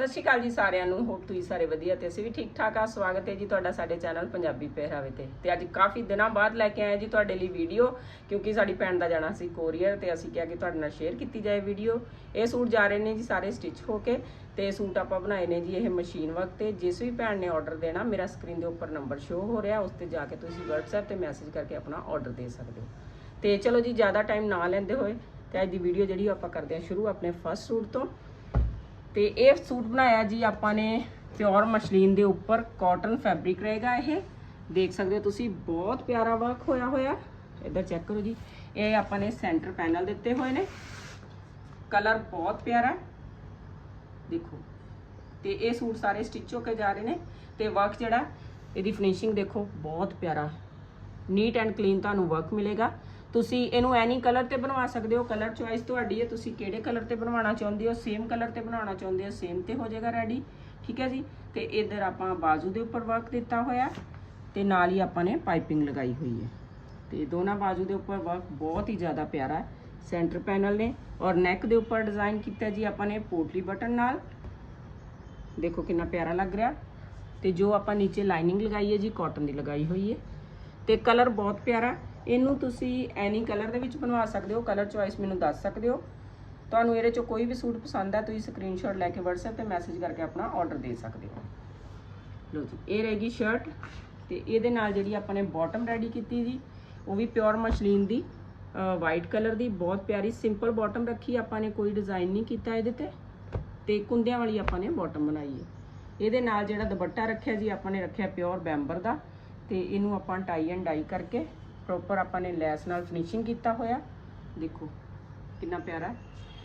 ਸਤਿ ਸ਼੍ਰੀ ਅਕਾਲ ਜੀ ਸਾਰਿਆਂ ਨੂੰ ਹੋਪ ਤੁਸੀਂ ਸਾਰੇ ਵਧੀਆ ਤੇ ਅਸੀਂ ਵੀ ਠੀਕ ਠਾਕ ਆ। ਸਵਾਗਤ ਹੈ ਜੀ ਤੁਹਾਡਾ ਸਾਡੇ ਚੈਨਲ ਪੰਜਾਬੀ ਪਹਿਰਾਵੇ ਤੇ। ਤੇ ਅੱਜ ਕਾਫੀ ਦਿਨਾਂ ਬਾਅਦ ਲੈ ਕੇ ਆਏ ਜੀ ਤੁਹਾਡੇ ਲਈ ਵੀਡੀਓ ਕਿਉਂਕਿ ਸਾਡੀ ਭੈਣ ਦਾ ਜਾਣਾ ਸੀ ਕੋਰੀਅਰ ਤੇ ਅਸੀਂ ਕਿਹਾ ਕਿ ਤੁਹਾਡੇ ਨਾਲ ਸ਼ੇਅਰ ਕੀਤੀ ਜਾਏ ਵੀਡੀਓ ਇਹ ਸੂਟ ਜਾ ਰਹੇ ਨੇ ਜੀ ਸਾਰੇ ਸਟਿਚ ਹੋ ਕੇ ਤੇ ਸੂਟ ਆਪਾਂ ਬਣਾਏ ਨੇ ਜੀ ਇਹ ਮਸ਼ੀਨ ਵਰਕ ਤੇ। ਜਿਸ ਵੀ ਭੈਣ ਨੇ ਆਰਡਰ ਦੇਣਾ, ਮੇਰਾ ਸਕਰੀਨ ਦੇ ਉੱਪਰ ਨੰਬਰ ਸ਼ੋ ਹੋ ਰਿਹਾ, ਉਸ ਤੇ ਜਾ ਕੇ ਤੁਸੀਂ WhatsApp ਤੇ ਮੈਸੇਜ ਕਰਕੇ ਆਪਣਾ ਆਰਡਰ ਦੇ ਸਕਦੇ ਹੋ। ਤੇ ਚਲੋ ਜੀ, ਜ਼ਿਆਦਾ ਟਾਈਮ ਨਾ ਲੈਂਦੇ ਹੋਏ ਤੇ ਅੱਜ ਦੀ ਵੀਡੀਓ ਜਿਹੜੀ ਉਹ ਆਪਾਂ ਕਰਦੇ ਹਾਂ ਸ਼ੁਰੂ, ਆਪਣੇ ਫਸਟ ਸੂਟ ਤੋਂ। ਤੇ ਇਹ ਸੂਟ ਬਣਾਇਆ ਜੀ ਆਪਾਂ ਨੇ ਪਿਓਰ ਮਸ਼ਲੀਨ ਦੇ ਉੱਪਰ ਕਾਟਨ ਫੈਬਰਿਕ ਰਹੇਗਾ ਇਹ। ਦੇਖ ਸਕਦੇ ਹੋ ਤੁਸੀਂ, ਬਹੁਤ ਪਿਆਰਾ ਵਰਕ ਹੋਇਆ ਹੋਇਆ। ਇੱਧਰ ਚੈੱਕ ਕਰੋ ਜੀ, ਇਹ ਆਪਾਂ ਨੇ ਸੈਂਟਰ ਪੈਨਲ ਦਿੱਤੇ ਹੋਏ ਨੇ। ਕਲਰ ਬਹੁਤ ਪਿਆਰਾ। ਦੇਖੋ, ਤੇ ਇਹ ਸੂਟ ਸਾਰੇ ਸਟਿਚ ਹੋ ਕੇ ਜਾ ਰਹੇ ਨੇ। ਤੇ ਵਰਕ ਜਿਹੜਾ, ਇਹਦੀ ਫਿਨਿਸ਼ਿੰਗ ਦੇਖੋ, ਬਹੁਤ ਪਿਆਰਾ। ਨੀਟ ਐਂਡ ਕਲੀਨ ਤੁਹਾਨੂੰ ਵਰਕ ਮਿਲੇਗਾ। ਤੁਸੀਂ ਇਹਨੂੰ ਐਨੀ ਕਲਰ ਤੇ ਬਣਵਾ ਸਕਦੇ ਹੋ ਕਲਰ ਚੁਆਇਸ ਤੁਹਾਡੀ ਹੈ, ਤੁਸੀਂ ਕਿਹੜੇ ਕਲਰ ਤੇ ਬਣਵਾਉਣਾ ਚਾਹੁੰਦੇ ਹੋ ਸੇਮ ਕਲਰ ਤੇ ਬਣਾਉਣਾ ਚਾਹੁੰਦੇ ਹੋ ਸੇਮ ਤੇ ਹੋ ਜਾਏਗਾ ਰੈਡੀ ਠੀਕ ਹੈ ਜੀ? ਤੇ ਇਧਰ ਆਪਾਂ ਬਾਜ਼ੂ ਦੇ ਉੱਪਰ ਵਰਕ ਦਿੱਤਾ ਹੋਇਆ, ਤੇ ਨਾਲ ਹੀ ਆਪਾਂ ਨੇ ਪਾਈਪਿੰਗ ਲਗਾਈ ਹੋਈ ਹੈ। ਤੇ ਦੋਨਾਂ ਬਾਜ਼ੂ ਦੇ ਉੱਪਰ ਵਰਕ ਬਹੁਤ ਹੀ ਜ਼ਿਆਦਾ ਪਿਆਰਾ ਹੈ ਸੈਂਟਰ ਪੈਨਲ ਨੇ, ਔਰ ਨੈਕ ਦੇ ਉੱਪਰ ਡਿਜ਼ਾਈਨ ਕੀਤਾ ਜੀ ਆਪਾਂ ਨੇ ਪੋਟਲੀ ਬਟਨ ਨਾਲ। ਦੇਖੋ ਕਿੰਨਾ ਪਿਆਰਾ ਲੱਗ ਰਿਹਾ। ਤੇ ਜੋ ਆਪਾਂ ਨੀਚੇ ਲਾਈਨਿੰਗ ਲਗਾਈ ਹੈ ਜੀ ਕਾਟਨ ਦੀ ਲਗਾਈ ਹੋਈ ਹੈ। ਤੇ ਕਲਰ ਬਹੁਤ ਪਿਆਰਾ ਇਹਨੂੰ ਤੁਸੀਂ ਐਨੀ ਕਲਰ ਦੇ ਵਿੱਚ ਬਣਵਾ ਸਕਦੇ ਹੋ ਕਲਰ ਚੁਆਇਸ ਮੈਨੂੰ ਦੱਸ ਸਕਦੇ ਹੋ। ਤੁਹਾਨੂੰ ਇਹਦੇ ਚੋਂ ਕੋਈ ਵੀ ਸੂਟ ਪਸੰਦ ਹੈ, ਤੁਸੀਂ ਸਕਰੀਨਸ਼ਾਟ ਲੈ ਕੇ WhatsApp ਤੇ ਮੈਸੇਜ ਕਰਕੇ ਆਪਣਾ ਆਰਡਰ ਦੇ ਸਕਦੇ ਹੋ। ਲਓ ਜੀ, ਇਹ ਰਹੇਗੀ ਸ਼ਰਟ ਤੇ ਇਹਦੇ ਨਾਲ ਜਿਹੜੀ ਆਪਾਂ ਨੇ ਬਾਟਮ ਰੈਡੀ ਕੀਤੀ ਜੀ, ਉਹ ਵੀ ਪਿਓਰ ਮਸ਼ਲੀਨ ਦੀ ਵਾਈਟ ਕਲਰ ਦੀ, ਬਹੁਤ ਪਿਆਰੀ ਸਿੰਪਲ ਬਾਟਮ ਰੱਖੀ ਆਪਾਂ ਨੇ, ਕੋਈ ਡਿਜ਼ਾਈਨ ਨਹੀਂ ਕੀਤਾ ਇਹਦੇ ਤੇ। ਤੇ ਕੁੰਦਿਆਂ ਵਾਲੀ ਆਪਾਂ ਨੇ ਬਾਟਮ ਬਣਾਈ ਹੈ। ਇਹਦੇ ਨਾਲ ਜਿਹੜਾ ਦੁਪੱਟਾ ਰੱਖਿਆ ਜੀ, ਆਪਾਂ ਨੇ ਰੱਖਿਆ ਪਿਓਰ ਬੈਂਬਰ ਦਾ। ਤੇ ਇਹਨੂੰ ਆਪਾਂ ਟਾਈ ਐਂਡ ਡਾਈ ਕਰਕੇ ਪ੍ਰੋਪਰ ਆਪਾਂ ਨੇ ਲੈਸ ਨਾਲ ਫਿਨਿਸ਼ਿੰਗ ਕੀਤਾ ਹੋਇਆ। ਦੇਖੋ, ਕਿੰਨਾ ਪਿਆਰਾ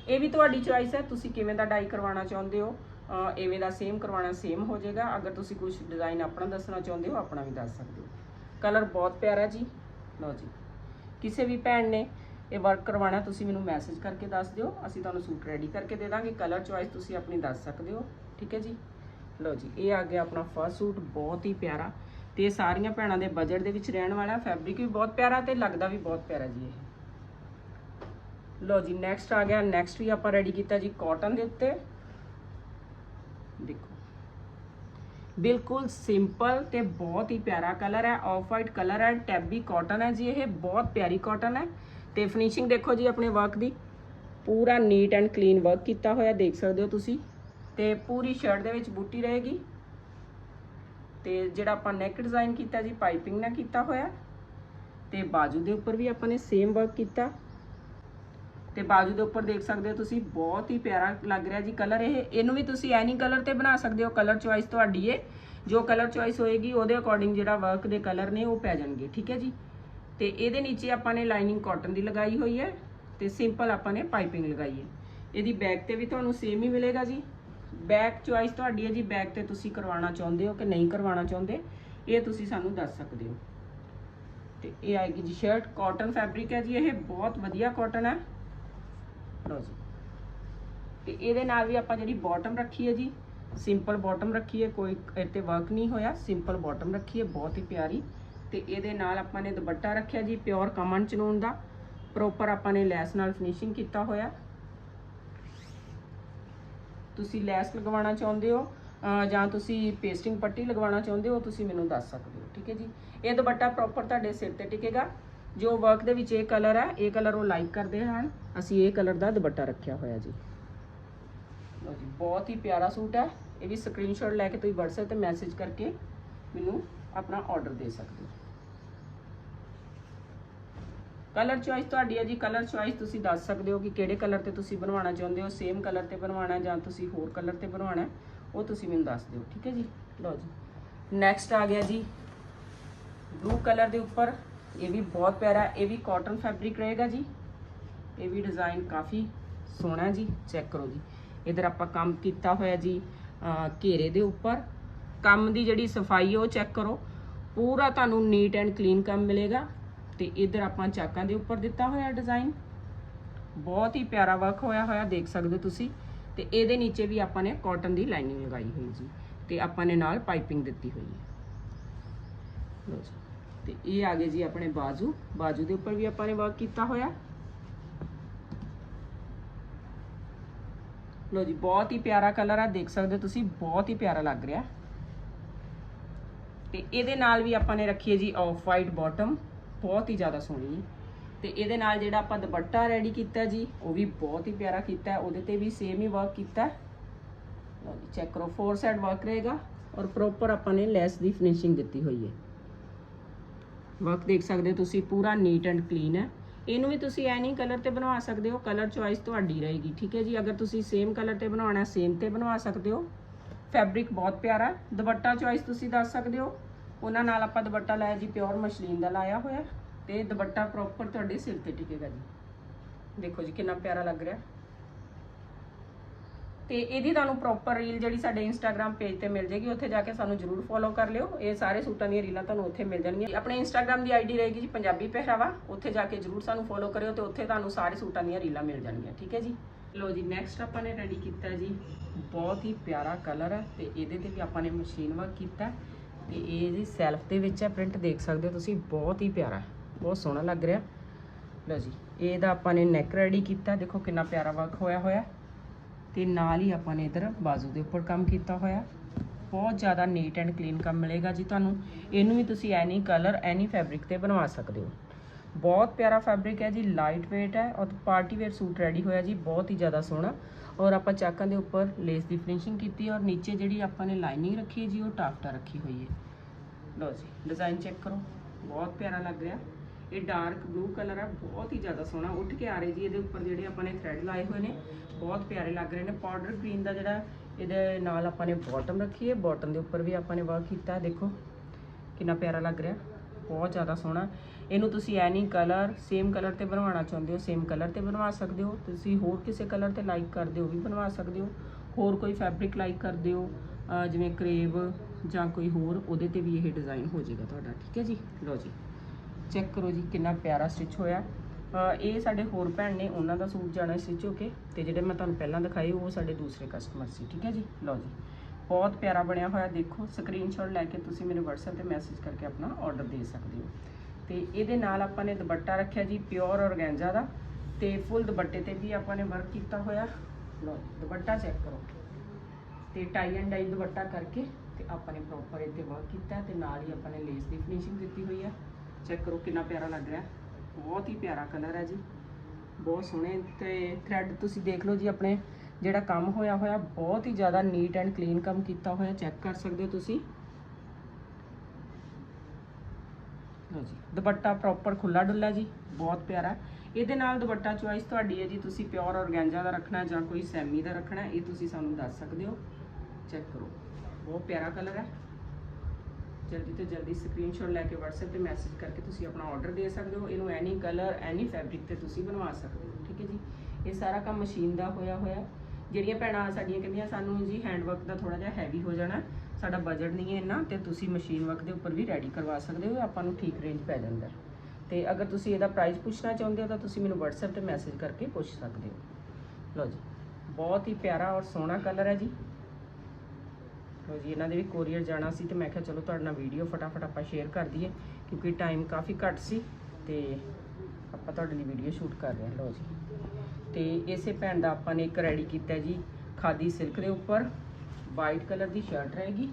ਇਹ ਵੀ ਤੁਹਾਡੀ ਚੋਇਸ ਹੈ, ਤੁਸੀਂ ਕਿਵੇਂ ਦਾ ਡਾਈ ਕਰਵਾਉਣਾ ਚਾਹੁੰਦੇ ਹੋ, ਅਹ ਐਵੇਂ ਦਾ ਸੇਮ ਕਰਵਾਉਣਾ ਸੇਮ ਹੋ ਜਾਏਗਾ। ਅਗਰ ਤੁਸੀਂ ਕੁਝ ਡਿਜ਼ਾਈਨ ਆਪਣਾ ਦੱਸਣਾ ਚਾਹੁੰਦੇ ਹੋ, ਆਪਣਾ ਵੀ ਦੱਸ ਸਕਦੇ ਹੋ। ਕਲਰ ਬਹੁਤ ਪਿਆਰਾ ਜੀ। ਲਓ ਜੀ, ਕਿਸੇ ਵੀ ਭੈਣ ਨੇ ਇਹ ਵਰਕ ਕਰਵਾਉਣਾ, ਤੁਸੀਂ ਮੈਨੂੰ ਮੈਸੇਜ ਕਰਕੇ ਦੱਸ ਦਿਓ। ਅਸੀਂ ਤੁਹਾਨੂੰ ਸੂਟ ਰੈਡੀ ਕਰਕੇ ਦੇ ਦਾਂਗੇ। ਕਲਰ ਚੁਆਇਸ ਤੁਸੀਂ ਆਪਣੀ ਦੱਸ ਸਕਦੇ ਹੋ। ਠੀਕ ਹੈ ਜੀ? ਲਓ ਜੀ, ਇਹ ਆ ਗਿਆ ਆਪਣਾ ਫਰਸਟ ਸੂਟ, ਬਹੁਤ ਹੀ ਪਿਆਰਾ। ਤੇ ਸਾਰੀਆਂ ਭੈਣਾਂ ਦੇ ਬਜਟ ਦੇ ਵਿੱਚ ਰਹਿਣ ਵਾਲਾ ਫੈਬਰਿਕ ਵੀ ਬਹੁਤ ਪਿਆਰਾ ਤੇ ਲੱਗਦਾ ਵੀ ਬਹੁਤ ਪਿਆਰਾ ਜੀ ਇਹ। ਲਓ ਜੀ ਨੈਕਸਟ ਆ ਗਿਆ ਨੈਕਸਟ ਵੀ ਆਪਾਂ ਰੈਡੀ ਕੀਤਾ ਜੀ ਕਾਟਨ ਦੇ ਉੱਤੇ। ਦੇਖੋ। ਬਿਲਕੁਲ ਸਿੰਪਲ ਤੇ ਬਹੁਤ ਹੀ ਪਿਆਰਾ ਕਲਰ ਹੈ ਆਫ ਵਾਈਟ ਕਲਰ ਹੈ ਟੈਬੀ ਕਾਟਨ ਹੈ ਜੀ ਇਹ, ਬਹੁਤ ਪਿਆਰੀ ਕਾਟਨ ਹੈ। ਤੇ ਫਿਨਿਸ਼ਿੰਗ ਦੇਖੋ ਜੀ ਆਪਣੇ ਵਰਕ ਦੀ। ਪੂਰਾ ਨੀਟ ਐਂਡ ਕਲੀਨ ਵਰਕ ਕੀਤਾ ਹੋਇਆ, ਦੇਖ ਸਕਦੇ ਹੋ ਤੁਸੀਂ। ਤੇ ਪੂਰੀ ਸ਼ਰਟ ਦੇ ਵਿੱਚ ਬੂਟੀ ਰਹੇਗੀ। ਤੇ ਜਿਹੜਾ ਆਪਾਂ ਨੈਕ ਡਿਜ਼ਾਈਨ ਕੀਤਾ ਜੀ ਪਾਈਪਿੰਗ ਨਾਲ ਕੀਤਾ ਹੋਇਆ। ਤੇ ਬਾਜੂ ਦੇ ਉੱਪਰ ਵੀ ਆਪਾਂ ਨੇ ਸੇਮ ਵਰਕ ਕੀਤਾ। ਤੇ ਬਾਜੂ ਦੇ ਉੱਪਰ ਦੇਖ ਸਕਦੇ ਹੋ ਤੁਸੀਂ, ਬਹੁਤ ਹੀ ਪਿਆਰਾ ਲੱਗ ਰਿਹਾ ਜੀ ਕਲਰ ਇਹ। ਇਹਨੂੰ ਵੀ ਤੁਸੀਂ ਐਨੀ ਕਲਰ ਤੇ ਬਣਾ ਸਕਦੇ ਹੋ ਕਲਰ ਚੁਆਇਸ ਤੁਹਾਡੀ ਏ। ਜੋ ਕਲਰ ਚੁਆਇਸ ਹੋਏਗੀ, ਉਹਦੇ ਅਕੋਰਡਿੰਗ ਜਿਹੜਾ ਵਰਕ ਦੇ ਕਲਰ ਨੇ, ਉਹ ਪੈ ਜਾਣਗੇ, ਠੀਕ ਹੈ ਜੀ? ਤੇ ਇਹਦੇ ਨੀਚੇ ਆਪਾਂ ਨੇ ਲਾਈਨਿੰਗ ਕਾਟਨ ਦੀ ਲਗਾਈ ਹੋਈ ਹੈ। ਤੇ ਸਿੰਪਲ ਆਪਾਂ ਨੇ ਪਾਈਪਿੰਗ ਲਗਾਈ ਹੈ। ਇਹਦੀ ਬੈਕ ਤੇ ਵੀ ਤੁਹਾਨੂੰ ਸੇਮ ਹੀ ਮਿਲੇਗਾ ਜੀ। ਬੈਕ ਚੁਆਇਸ ਤੁਹਾਡੀ ਹੈ ਜੀ ਬੈਕ ਤੇ ਤੁਸੀਂ ਕਰਵਾਉਣਾ ਚਾਹੁੰਦੇ ਹੋ ਕਿ ਨਹੀਂ ਕਰਵਾਉਣਾ ਚਾਹੁੰਦੇ, ਇਹ ਤੁਸੀਂ ਸਾਨੂੰ ਦੱਸ ਸਕਦੇ ਹੋ। ਤੇ ਇਹ ਆਏਗੀ ਜੀ ਸ਼ਰਟ ਕਾਟਨ ਫੈਬਰਿਕ ਹੈ ਜੀ, ਇਹ ਬਹੁਤ ਵਧੀਆ ਕਾਟਨ ਹੈ। ਲਓ ਜੀ। ਤੇ ਇਹਦੇ ਨਾਲ ਵੀ ਆਪਾਂ ਜਿਹੜੀ ਬਾਟਮ ਰੱਖੀ ਹੈ ਜੀ ਸਿੰਪਲ ਬਾਟਮ ਰੱਖੀ ਹੈ, ਕੋਈ ਇੱਥੇ ਵਰਕ ਨਹੀਂ ਹੋਇਆ ਸਿੰਪਲ ਬਾਟਮ ਰੱਖੀ ਹੈ, ਬਹੁਤ ਹੀ ਪਿਆਰੀ। ਤੇ ਇਹਦੇ ਨਾਲ ਆਪਾਂ ਨੇ ਦੁਪੱਟਾ ਰੱਖਿਆ ਜੀ ਪਿਓਰ ਕਮਨ ਚਨੂਨ ਦਾ ਪ੍ਰੋਪਰ ਆਪਾਂ ਨੇ ਲੈਸ ਨਾਲ ਫਿਨਿਸ਼ਿੰਗ ਕੀਤਾ ਹੋਇਆ। ਤੁਸੀਂ ਲੈਸ ਲਗਵਾਉਣਾ ਚਾਹੁੰਦੇ ਹੋ ਜਾਂ ਤੁਸੀਂ ਪੇਸਟਿੰਗ ਪੱਟੀ ਲਗਵਾਉਣਾ ਚਾਹੁੰਦੇ ਹੋ, ਤੁਸੀਂ ਮੈਨੂੰ ਦੱਸ ਸਕਦੇ ਹੋ, ਠੀਕ ਹੈ ਜੀ? ਇਹ ਦੁਪੱਟਾ ਪ੍ਰੋਪਰ ਤੁਹਾਡੇ ਸਿਰ ਤੇ ਟਿਕੇਗਾ। ਜੋ ਵਰਕ ਦੇ ਵਿੱਚ ਇਹ ਕਲਰ ਹੈ ਇਹ ਕਲਰ ਉਹ ਲਾਈਕ ਕਰਦੇ ਹਨ। ਅਸੀਂ ਇਹ ਕਲਰ ਦਾ ਦੁਪੱਟਾ ਰੱਖਿਆ ਹੋਇਆ ਜੀ। ਲਓ ਜੀ, ਬਹੁਤ ਹੀ ਪਿਆਰਾ ਸੂਟ ਹੈ ਇਹ ਵੀ ਸਕਰੀਨਸ਼ਾਟ ਲੈ ਕੇ ਤੁਸੀਂ WhatsApp ਤੇ ਮੈਸੇਜ ਕਰਕੇ ਮੈਨੂੰ ਆਪਣਾ ਆਰਡਰ ਦੇ ਸਕਦੇ ਹੋ। ਕਲਰ ਚੁਆਇਸ ਤੁਹਾਡੀ ਹੈ ਜੀ। ਕਲਰ ਚੁਆਇਸ ਤੁਸੀਂ ਦੱਸ ਸਕਦੇ ਹੋ ਕਿ ਕਿਹੜੇ ਕਲਰ ਤੇ ਤੁਸੀਂ ਬਣਵਾਉਣਾ ਚਾਹੁੰਦੇ ਹੋ। ਸੇਮ ਕਲਰ ਤੇ ਬਣਵਾਉਣਾ ਜਾਂ ਤੁਸੀਂ ਹੋਰ ਕਲਰ ਤੇ ਬਣਵਾਉਣਾ ਉਹ ਤੁਸੀਂ ਮੈਨੂੰ ਦੱਸ ਦਿਓ, ਠੀਕ ਹੈ ਜੀ? ਲਓ ਜੀ। ਨੈਕਸਟ ਆ ਗਿਆ ਜੀ। ਬਲੂ ਕਲਰ ਦੇ ਉੱਪਰ, ਇਹ ਵੀ ਬਹੁਤ ਪਿਆਰਾ, ਇਹ ਵੀ ਕਾਟਨ ਫੈਬਰਿਕ ਰਹੇਗਾ ਜੀ। ਇਹ ਵੀ ਡਿਜ਼ਾਈਨ ਕਾਫੀ ਸੋਹਣਾ ਜੀ ਚੈੱਕ ਕਰੋ ਜੀ। ਇਧਰ ਆਪਾਂ ਕੰਮ ਕੀਤਾ ਹੋਇਆ ਜੀ ਘੇਰੇ ਦੇ ਉੱਪਰ। ਕੰਮ ਦੀ ਜਿਹੜੀ ਸਫ਼ਾਈ ਉਹ ਚੈੱਕ ਕਰੋ। ਪੂਰਾ ਤੁਹਾਨੂੰ ਨੀਟ ਐਂਡ ਕਲੀਨ ਕੰਮ ਮਿਲੇਗਾ। ਤੇ ਇਧਰ ਆਪਾਂ ਚਾਕਾਂ ਦੇ ਉੱਪਰ ਦਿੱਤਾ ਹੋਇਆ ਡਿਜ਼ਾਈਨ ਬਹੁਤ ਹੀ ਪਿਆਰਾ ਵਰਕ ਹੋਇਆ ਹੋਇਆ, ਦੇਖ ਸਕਦੇ ਹੋ ਤੁਸੀਂ। ਤੇ ਇਹਦੇ ਨੀਚੇ ਵੀ ਆਪਾਂ ਨੇ ਕਾਟਨ ਦੀ ਲਾਈਨਿੰਗ ਲਗਾਈ ਹੋਈ ਜੀ। ਤੇ ਆਪਾਂ ਨੇ ਨਾਲ ਪਾਈਪਿੰਗ ਦਿੱਤੀ ਹੋਈ ਹੈ। ਲਓ ਜੀ। ਤੇ ਇਹ ਆ ਗਏ ਜੀ ਆਪਣੇ ਬਾਜੂ। ਬਾਜੂ ਦੇ ਉੱਪਰ ਵੀ ਆਪਾਂ ਨੇ ਵਰਕ ਕੀਤਾ ਹੋਇਆ। ਲੋ ਜੀ, ਬਹੁਤ ਹੀ ਪਿਆਰਾ ਕਲਰ ਆ। ਦੇਖ ਸਕਦੇ ਹੋ ਤੁਸੀਂ, ਬਹੁਤ ਹੀ ਪਿਆਰਾ ਲੱਗ ਰਿਹਾ। ਤੇ ਇਹਦੇ ਨਾਲ ਵੀ ਆਪਾਂ ਨੇ ਰੱਖੀ ਹੈ ਜੀ ਆਫ ਵਾਈਟ ਬਾਟਮ ਬਹੁਤ ਹੀ ਜ਼ਿਆਦਾ ਸੋਹਣੀ ਹੈ ਤੇ ਇਹਦੇ ਨਾਲ ਜਿਹੜਾ ਆਪਾਂ ਦੁਪੱਟਾ ਰੈਡੀ ਕੀਤਾ ਜੀ, ਉਹ ਵੀ ਬਹੁਤ ਹੀ ਪਿਆਰਾ ਕੀਤਾ ਉਹਦੇ ਤੇ ਵੀ ਸੇਮ ਹੀ ਵਰਕ ਕੀਤਾ ਲਓ ਜੀ ਚੈੱਕ ਕਰੋ ਫੋਰ ਸਾਈਡ ਵਰਕ ਰਹੇਗਾ ਔਰ ਪ੍ਰੋਪਰ ਆਪਾਂ ਨੇ ਲੈਸ ਦੀ ਫਿਨਿਸ਼ਿੰਗ ਦਿੱਤੀ ਹੋਈ ਹੈ। ਵਰਕ ਦੇਖ ਸਕਦੇ ਹੋ ਤੁਸੀਂ, ਪੂਰਾ ਨੀਟ ਐਂਡ ਕਲੀਨ ਹੈ। ਇਹਨੂੰ ਵੀ ਤੁਸੀਂ ਐਨੀ ਕਲਰ ਤੇ ਬਣਵਾ ਸਕਦੇ ਹੋ ਕਲਰ ਚੁਆਇਸ ਤੁਹਾਡੀ ਰਹੇਗੀ, ਠੀਕ ਹੈ ਜੀ? ਅਗਰ ਤੁਸੀਂ ਸੇਮ ਕਲਰ ਤੇ ਬਣਾਉਣਾ ਸੇਮ ਤੇ ਬਣਵਾ ਸਕਦੇ ਹੋ। ਫੈਬਰਿਕ ਬਹੁਤ ਪਿਆਰਾ ਦੁਪੱਟਾ ਚੁਆਇਸ ਤੁਸੀਂ ਦੱਸ ਸਕਦੇ ਹੋ। ਉਹਨਾਂ ਨਾਲ ਆਪਾਂ ਦੁਪੱਟਾ ਲਾਇਆ ਜੀ ਪਿਓਰ ਮਸ਼ਲੀਨ ਦਾ ਲਾਇਆ ਹੋਇਆ। ਤੇ ਦੁਪੱਟਾ ਪ੍ਰੋਪਰ ਤੁਹਾਡੇ ਸਿਰ ਤੇ ਟਿਕੇਗਾ ਜੀ। ਦੇਖੋ ਜੀ, ਕਿੰਨਾ ਪਿਆਰਾ ਲੱਗ ਰਿਹਾ। ਤੇ ਇਹਦੀ ਤੁਹਾਨੂੰ ਪ੍ਰੋਪਰ ਰੀਲ ਜਿਹੜੀ ਸਾਡੇ ਇੰਸਟਾਗ੍ਰam ਪੇਜ ਤੇ ਮਿਲ ਜੇਗੀ, ਉੱਥੇ ਜਾ ਕੇ ਸਾਨੂੰ ਜਰੂਰ ਫੋਲੋ ਕਰ ਲਿਓ। ਇਹ ਸਾਰੇ ਸੂਟਾਂ ਦੀਆਂ ਰੀਲਾਂ ਤੁਹਾਨੂੰ ਉੱਥੇ ਮਿਲ ਜਾਣਗੀਆਂ। ਆਪਣੇ ਇੰਸਟਾਗ੍ਰam ਦੀ ਆਈਡੀ ਰਹੇਗੀ ਜੀ, ਪੰਜਾਬੀ ਪਹਿਰਾਵਾ। ਉੱਥੇ ਜਾ ਕੇ ਜਰੂਰ ਸਾਨੂੰ ਫੋਲੋ ਕਰਿਓ ਤੇ ਉੱਥੇ ਤੁਹਾਨੂੰ ਸਾਰੇ ਸੂਟਾਂ ਦੀਆਂ ਰੀਲਾਂ ਮਿਲ ਜਾਣਗੀਆਂ, ਠੀਕ ਹੈ ਜੀ? ਲੋ ਜੀ ਨੈਕਸਟ ਆਪਾਂ ਨੇ ਰੈਡੀ ਕੀਤਾ ਜੀ। ਬਹੁਤ ਹੀ ਪਿਆਰਾ ਕਲਰ ਹੈ ਤੇ ਇਹਦੇ ਤੇ ਵੀ ਆਪਾਂ ਨੇ ਮਸ਼ੀਨ ਵਰਕ ਕੀਤਾ। ਤੇ ਇਹ ਜੀ ਸੈਲਫ ਦੇ ਵਿੱਚ ਹੈ ਪ੍ਰਿੰਟ ਦੇਖ ਸਕਦੇ ਹੋ ਤੁਸੀਂ, ਬਹੁਤ ਹੀ ਪਿਆਰਾ ਬਹੁਤ ਸੋਹਣਾ ਲੱਗ ਰਿਹਾ। ਲੋ ਜੀ, ਇਹਦਾ ਆਪਾਂ ਨੇ ਨੈਕ ਰੈਡੀ ਕੀਤਾ, ਦੇਖੋ ਕਿੰਨਾ ਪਿਆਰਾ ਵਰਕ ਹੋਇਆ ਹੋਇਆ ਤੇ ਨਾਲ ਹੀ ਆਪਾਂ ਨੇ ਇਧਰ ਬਾਜ਼ੂ ਦੇ ਉੱਪਰ ਕੰਮ ਕੀਤਾ ਹੋਇਆ ਬਹੁਤ ਜ਼ਿਆਦਾ ਨੀਟ ਐਂਡ ਕਲੀਨ ਕੰਮ ਮਿਲੇਗਾ ਜੀ ਤੁਹਾਨੂੰ। ਇਹਨੂੰ ਵੀ ਤੁਸੀਂ ਐਨੀ ਕਲਰ ਐਨੀ ਫੈਬਰਿਕ ਤੇ ਬਣਵਾ ਸਕਦੇ ਹੋ। ਬਹੁਤ ਪਿਆਰਾ ਫੈਬਰਿਕ ਹੈ ਜੀ ਲਾਈਟ weight ਹੈ ਔਰ ਪਾਰਟੀ ਵੇਅਰ ਸੂਟ ਰੈਡੀ ਹੋਇਆ ਜੀ, ਬਹੁਤ ਹੀ ਜ਼ਿਆਦਾ ਸੋਹਣਾ। ਔਰ ਆਪਾਂ ਚਾਕਾਂ ਦੇ ਉੱਪਰ ਲੇਸ ਦੀ ਫਿਨਿਸ਼ਿੰਗ ਕੀਤੀ ਔਰ ਨੀਚੇ ਜਿਹੜੀ ਆਪਾਂ ਨੇ ਲਾਈਨਿੰਗ ਰੱਖੀ ਹੈ ਜੀ, ਉਹ ਟਾਫਟਾ ਰੱਖੀ ਹੋਈ ਹੈ। ਲਓ ਜੀ ਡਿਜ਼ਾਈਨ ਚੈੱਕ ਕਰੋ। ਬਹੁਤ ਪਿਆਰਾ ਲੱਗ ਰਿਹਾ। ਇਹ ਡਾਰਕ ਬਲੂ ਕਲਰ ਹੈ, ਬਹੁਤ ਹੀ ਜ਼ਿਆਦਾ ਸੋਹਣਾ। ਉੱਠ ਕੇ ਆ ਰਹੇ ਜੀ, ਇਹਦੇ ਉੱਪਰ ਜਿਹੜੇ ਆਪਾਂ ਨੇ ਥ੍ਰੈਡ ਲਾਏ ਹੋਏ ਨੇ, ਬਹੁਤ ਪਿਆਰੇ ਲੱਗ ਰਹੇ ਨੇ। ਪਾਊਡਰ ਗ੍ਰੀਨ ਦਾ ਜਿਹੜਾ ਇਹਦੇ ਨਾਲ ਆਪਾਂ ਨੇ ਬਾਟਮ ਰੱਖੀ ਹੈ। ਬਾਟਮ ਦੇ ਉੱਪਰ ਵੀ ਆਪਾਂ ਨੇ ਵਰਕ ਕੀਤਾ ਦੇਖੋ, ਕਿੰਨਾ ਪਿਆਰਾ ਲੱਗ ਰਿਹਾ। ਬਹੁਤ ਜ਼ਿਆਦਾ ਸੋਹਣਾ। ਇਹਨੂੰ ਤੁਸੀਂ ਐਨੀ ਕਲਰ ਸੇਮ ਕਲਰ ਤੇ ਬਣਵਾਉਣਾ ਚਾਹੁੰਦੇ ਹੋ ਸੇਮ ਕਲਰ ਤੇ ਬਣਵਾ ਸਕਦੇ ਹੋ। ਤੁਸੀਂ ਹੋਰ ਕਿਸੇ ਕਲਰ ਤੇ ਲਾਈਕ ਕਰਦੇ ਹੋ ਵੀ ਬਣਵਾ ਸਕਦੇ ਹੋ। ਹੋਰ ਕੋਈ ਫੈਬਰਿਕ ਲਾਈਕ ਕਰਦੇ ਹੋ ਜਿਵੇਂ ਕਰੇਵ ਜਾਂ ਕੋਈ ਹੋਰ, ਉਹਦੇ ਤੇ ਵੀ ਇਹ ਡਿਜ਼ਾਈਨ ਹੋ ਜਾਏਗਾ ਤੁਹਾਡਾ, ਠੀਕ ਹੈ ਜੀ? ਲਓ ਜੀ ਚੈੱਕ ਕਰੋ ਜੀ ਕਿੰਨਾ ਪਿਆਰਾ ਸਟਿਚ ਹੋਇਆ। ਇਹ ਸਾਡੇ ਹੋਰ ਭੈਣ ਨੇ ਉਹਨਾਂ ਦਾ ਸੂਟ ਜਾਣਾ ਸਟਿਚ ਹੋ ਕੇ, ਤੇ ਜਿਹੜੇ ਮੈਂ ਤੁਹਾਨੂੰ ਪਹਿਲਾਂ ਦਿਖਾਏ, ਉਹ ਸਾਡੇ ਦੂਸਰੇ ਕਸਟਮਰ ਸੀ, ਠੀਕ ਹੈ ਜੀ? ਲਓ ਜੀ, ਬਹੁਤ ਪਿਆਰਾ ਬਣਿਆ ਹੋਇਆ, ਦੇਖੋ ਸਕਰੀਨਸ਼ਾਟ ਲੈ ਕੇ ਤੁਸੀਂ ਮੈਨੂੰ WhatsApp ਤੇ ਮੈਸੇਜ ਕਰਕੇ ਆਪਣਾ ਆਰਡਰ ਦੇ ਸਕਦੇ ਹੋ। ਤੇ ਇਹਦੇ ਨਾਲ ਆਪਾਂ ਨੇ ਦੁਪੱਟਾ ਰੱਖਿਆ ਜੀ ਪਿਓਰ ਔਰਗੈਂਜਾ ਦਾ ਤੇ ਫੁੱਲ ਦੁਪੱਟੇ ਤੇ ਵੀ ਆਪਾਂ ਨੇ ਵਰਕ ਕੀਤਾ ਹੋਇਆ। ਲਓ, ਦੁਪੱਟਾ ਚੈੱਕ ਕਰੋ। ਤੇ ਟਾਈ ਐਂਡ ਡਾਈ ਦੁਪੱਟਾ ਕਰਕੇ ਤੇ ਆਪਾਂ ਨੇ ਪ੍ਰੋਪਰ ਇੱਥੇ ਵਰਕ ਕੀਤਾ ਤੇ ਨਾਲ ਹੀ ਆਪਾਂ ਨੇ ਲੇਸ ਦੀ ਫਿਨਿਸ਼ਿੰਗ ਦਿੱਤੀ ਹੋਈ ਹੈ ਚੈੱਕ ਕਰੋ ਕਿੰਨਾ ਪਿਆਰਾ ਲੱਗ ਰਿਹਾ। ਬਹੁਤ ਹੀ ਪਿਆਰਾ ਕਲਰ ਹੈ ਜੀ। ਬਹੁਤ ਸੋਹਣੇ ਤੇ ਥ੍ਰੈਡ ਤੁਸੀਂ ਦੇਖ ਲਓ ਜੀ ਆਪਣੇ। ਜਿਹੜਾ ਕੰਮ ਹੋਇਆ ਹੋਇਆ, ਬਹੁਤ ਹੀ ਜ਼ਿਆਦਾ ਨੀਟ ਐਂਡ ਕਲੀਨ ਕੰਮ ਕੀਤਾ ਹੋਇਆ। ਚੈੱਕ ਕਰ ਸਕਦੇ ਹੋ ਤੁਸੀਂ। ਲਓ ਜੀ, ਦੁਪੱਟਾ ਪ੍ਰੋਪਰ ਖੁੱਲਾ ਡੁੱਲਾ ਜੀ, ਬਹੁਤ ਪਿਆਰਾ। ਇਹਦੇ ਨਾਲ ਦੁਪੱਟਾ ਚੁਆਇਸ ਤੁਹਾਡੀ ਹੈ ਜੀ, ਤੁਸੀਂ ਪਿਓਰ ਔਰਗੈਂਜਾ ਦਾ ਰੱਖਣਾ ਜਾਂ ਕੋਈ ਸੈਮੀ ਦਾ ਰੱਖਣਾ, ਇਹ ਤੁਸੀਂ ਸਾਨੂੰ ਦੱਸ ਸਕਦੇ ਹੋ। ਚੈੱਕ ਕਰੋ। ਬਹੁਤ ਪਿਆਰਾ ਕਲਰ ਹੈ। ਜਲਦੀ ਤੋਂ ਜਲਦੀ ਸਕਰੀਨਸ਼ਾਟ ਲੈ ਕੇ WhatsApp ਤੇ ਮੈਸੇਜ ਕਰਕੇ ਤੁਸੀਂ ਆਪਣਾ ਆਰਡਰ ਦੇ ਸਕਦੇ ਹੋ। ਇਹਨੂੰ ਐਨੀ ਕਲਰ ਐਨੀ ਫੈਬਰਿਕ ਤੇ ਤੁਸੀਂ ਬਣਵਾ ਸਕਦੇ ਹੋ, ਠੀਕ ਹੈ ਜੀ? ਇਹ ਸਾਰਾ ਕੰਮ ਮਸ਼ੀਨ ਦਾ ਹੋਇਆ ਹੋਇਆ। ਜਿਹੜੀਆਂ ਭੈਣਾਂ ਸਾਡੀਆਂ ਕਹਿੰਦੀਆਂ, ਸਾਨੂੰ ਜੀ ਹੈਂਡਵਰਕ ਦਾ ਥੋੜਾ ਜਿਹਾ ਹੈਵੀ ਹੋ ਜਾਣਾ ਸਾਡਾ ਬਜਟ ਨਹੀਂ ਹੈ ਇੰਨਾ ਤੇ ਤੁਸੀਂ ਮਸ਼ੀਨ ਵਰਕ ਦੇ ਉੱਪਰ ਵੀ ਰੈਡੀ ਕਰਵਾ ਸਕਦੇ ਹੋ, ਆਪਾਂ ਨੂੰ ਠੀਕ ਰੇਂਜ ਪੈ ਜਾਂਦਾ। ਹੈ। ਤੇ ਅਗਰ ਤੁਸੀਂ ਇਹਦਾ ਪ੍ਰਾਈਸ ਪੁੱਛਣਾ ਚਾਹੁੰਦੇ ਹੋ ਤਾਂ ਤੁਸੀਂ ਮੈਨੂੰ WhatsApp ਤੇ ਮੈਸੇਜ ਕਰਕੇ ਪੁੱਛ ਸਕਦੇ ਹੋ। ਲਓ ਜੀ, ਬਹੁਤ ਹੀ ਪਿਆਰਾ ਔਰ ਸੋਹਣਾ ਕਲਰ ਹੈ ਜੀ। ਲਓ ਜੀ, ਇਹਨਾਂ ਦੇ ਵੀ ਕੋਰੀਅਰ ਜਾਣਾ ਸੀ ਤੇ ਮੈਂ ਕਿਹਾ ਚਲੋ ਤੁਹਾਡੇ ਨਾਲ ਵੀਡੀਓ ਫਟਾਫਟ ਆਪਾਂ ਸ਼ੇਅਰ ਕਰ ਦਈਏ, ਕਿਉਂਕਿ ਟਾਈਮ ਕਾਫੀ ਘੱਟ ਸੀ ਤੇ ਆਪਾਂ ਤੁਹਾਡੇ ਲਈ ਵੀਡੀਓ ਸ਼ੂਟ ਕਰ ਰਹੇ ਹਾਂ। ਲਓ ਜੀ, ਤੇ ਇਸੇ ਭੈਣ ਦਾ ਆਪਾਂ ਨੇ ਇੱਕ ਰੈਡੀ ਕੀਤਾ ਜੀ, ਖਾਦੀ ਸਿਲਕ ਦੇ ਉੱਪਰ। ਵਾਈਟ ਕਲਰ ਦੀ ਸ਼ਰਟ ਰਹੇਗੀ।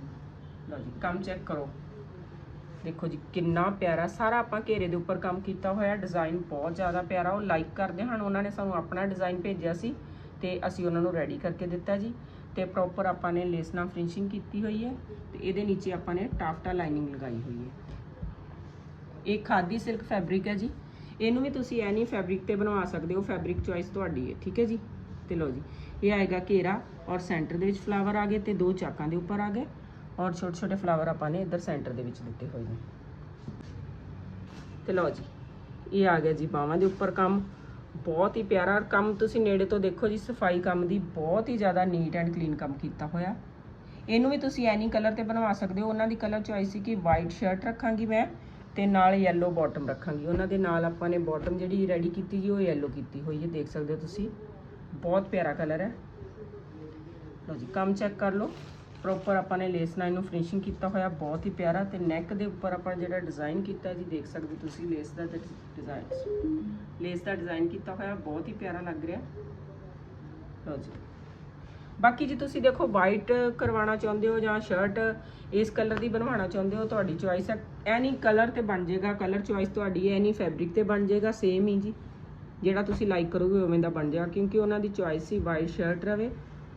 ਲਓ ਜੀ, ਕੰਮ ਚੈੱਕ ਕਰੋ। ਦੇਖੋ ਜੀ, ਕਿੰਨਾ ਪਿਆਰਾ, ਸਾਰਾ ਆਪਾਂ ਘੇਰੇ ਦੇ ਉੱਪਰ ਕੰਮ ਕੀਤਾ ਹੋਇਆ। ਡਿਜ਼ਾਈਨ ਬਹੁਤ ਜ਼ਿਆਦਾ ਪਿਆਰਾ, ਉਹ ਲਾਈਕ ਕਰਦੇ ਹਨ। ਉਹਨਾਂ ਨੇ ਸਾਨੂੰ ਆਪਣਾ ਡਿਜ਼ਾਈਨ ਭੇਜਿਆ ਸੀ ਤੇ ਅਸੀਂ ਉਹਨਾਂ ਨੂੰ ਰੈਡੀ ਕਰਕੇ ਦਿੱਤਾ ਜੀ। ਤੇ ਪ੍ਰੋਪਰ ਆਪਾਂ ਨੇ ਲੇਸ ਨਾਲ ਫਿਨਿਸ਼ਿੰਗ ਕੀਤੀ ਹੋਈ ਹੈ ਤੇ ਇਹਦੇ ਨੀਚੇ ਆਪਾਂ ਨੇ ਟਾਫਟਾ ਲਾਈਨਿੰਗ ਲਗਾਈ ਹੋਈ ਹੈ। ਇਹ ਖਾਦੀ ਸਿਲਕ ਫੈਬਰਿਕ ਹੈ ਜੀ। ਇਹਨੂੰ ਵੀ ਤੁਸੀਂ ਐਨੀ ਫੈਬਰਿਕ ਤੇ ਬਣਵਾ ਸਕਦੇ ਹੋ ਫੈਬਰਿਕ ਚੋਇਸ ਤੁਹਾਡੀ ਹੈ, ਠੀਕ ਹੈ ਜੀ? ਤੇ ਲਓ ਜੀ, ਇਹ ਆਏਗਾ ਘੇਰਾ। ਔਰ ਸੈਂਟਰ ਦੇ ਵਿੱਚ ਫਲਾਵਰ ਆ ਗਏ ਤੇ ਦੋ ਚਾਕਾਂ ਦੇ ਉੱਪਰ ਆ ਗਏ ਔਰ ਛੋਟੇ ਛੋਟੇ ਫਲਾਵਰ ਆਪਾਂ ਨੇ ਇੱਧਰ ਸੈਂਟਰ ਦੇ ਵਿੱਚ ਦਿੱਤੇ ਹੋਏ ਨੇ। ਤੇ ਲਓ ਜੀ, ਇਹ ਆ ਗਿਆ ਜੀ ਬਾਹਾਂ ਦੇ ਉੱਪਰ ਕੰਮ। ਬਹੁਤ ਹੀ ਪਿਆਰਾ ਕੰਮ ਤੁਸੀਂ ਨੇੜੇ ਤੋਂ ਦੇਖੋ ਜੀ, ਸਫ਼ਾਈ ਕੰਮ ਦੀ ਬਹੁਤ ਹੀ ਜ਼ਿਆਦਾ ਨੀਟ ਐਂਡ ਕਲੀਨ ਕੰਮ ਕੀਤਾ ਹੋਇਆ। ਇਹਨੂੰ ਵੀ ਤੁਸੀਂ ਐਨੀ ਕਲਰ ਤੇ ਬਣਵਾ ਸਕਦੇ ਹੋ। ਉਹਨਾਂ ਦੀ ਕਲਰ ਚੋਇਸ ਸੀ ਕਿ ਵਾਈਟ ਸ਼ਰਟ ਰੱਖਾਂਗੀ ਮੈਂ ਤੇ ਨਾਲ ਯੈਲੋ ਬਾਟਮ ਰੱਖਾਂਗੀ। ਉਹਨਾਂ ਦੇ ਨਾਲ ਆਪਾਂ ਨੇ ਬਾਟਮ ਜਿਹੜੀ ਰੈਡੀ ਕੀਤੀ ਜੀ, ਉਹ ਯੈਲੋ ਕੀਤੀ ਹੋਈ ਹੈ, ਦੇਖ ਸਕਦੇ ਹੋ ਤੁਸੀਂ। ਬਹੁਤ ਪਿਆਰਾ ਕਲਰ ਹੈ। ਲਓ ਜੀ, ਕੰਮ ਚੈੱਕ ਕਰ ਲਓ। ਪ੍ਰੋਪਰ ਆਪਾਂ ਨੇ ਲੇਸ ਨਾਲ ਇਹਨੂੰ ਫਿਨਿਸ਼ਿੰਗ ਕੀਤਾ ਹੋਇਆ, ਬਹੁਤ ਹੀ ਪਿਆਰਾ ਤੇ ਨੈਕ ਦੇ ਉੱਪਰ ਆਪਾਂ ਜਿਹੜਾ ਡਿਜ਼ਾਈਨ ਕੀਤਾ ਜੀ, ਦੇਖ ਸਕਦੇ ਹੋ ਤੁਸੀਂ ਲੇਸ ਦਾ ਡਿਜ਼ਾਈਨ ਲੇਸ ਦਾ ਡਿਜ਼ਾਈਨ ਕੀਤਾ ਹੋਇਆ, ਬਹੁਤ ਹੀ ਪਿਆਰਾ ਲੱਗ ਰਿਹਾ। ਲਓ ਜੀ। ਬਾਕੀ ਜੀ ਤੁਸੀਂ ਦੇਖੋ ਵਾਈਟ ਕਰਵਾਉਣਾ ਚਾਹੁੰਦੇ ਹੋ ਜਾਂ ਸ਼ਰਟ ਇਸ ਕਲਰ ਦੀ ਬਣਵਾਉਣਾ ਚਾਹੁੰਦੇ ਹੋ, ਤੁਹਾਡੀ ਚੁਆਇਸ ਹੈ। ਐਨੀ ਕਲਰ ਤੇ ਬਣ ਜਾਏਗਾ ਕਲਰ ਚੁਆਇਸ ਤੁਹਾਡੀ ਹੈ ਐਨੀ ਫੈਬਰਿਕ ਤੇ ਬਣ ਜਾਏਗਾ ਸੇਮ ਹੀ ਜੀ। ਜਿਹੜਾ ਤੁਸੀਂ ਲਾਈਕ ਕਰੋਗੇ ਉਵੇਂ ਦਾ ਬਣ ਜਾਏਗਾ, ਕਿਉਂਕਿ ਉਹਨਾਂ ਦੀ ਚੁਆਇਸ ਸੀ ਵਾਈਟ ਸ਼ਰਟ ਰਵੇ